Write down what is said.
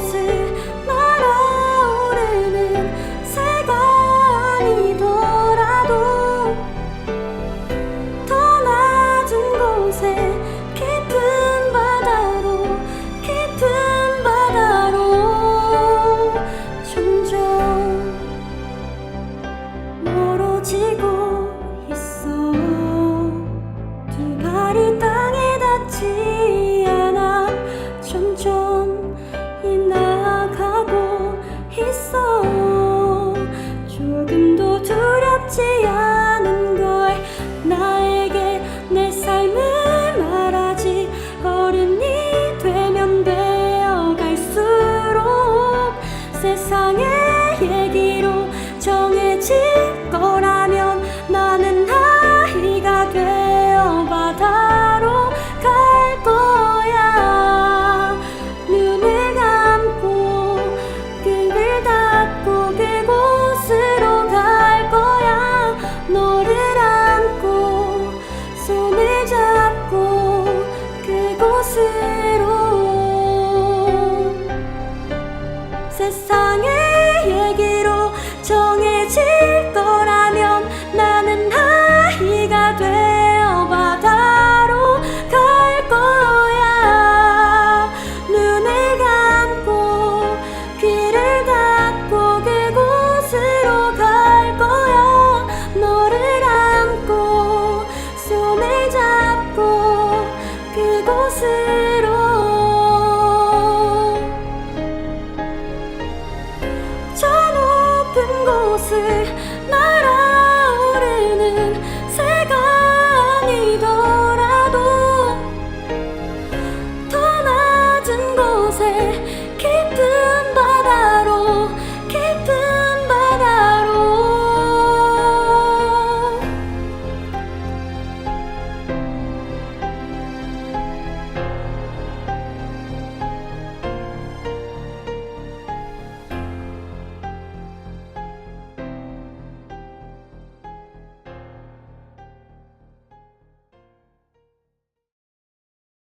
closer 나는 나이가 되어 바다로 갈 거야. 눈을 감고 귀를 닫고 그곳으로 갈 거야. 너를 안고 손을 잡고 그곳을 不死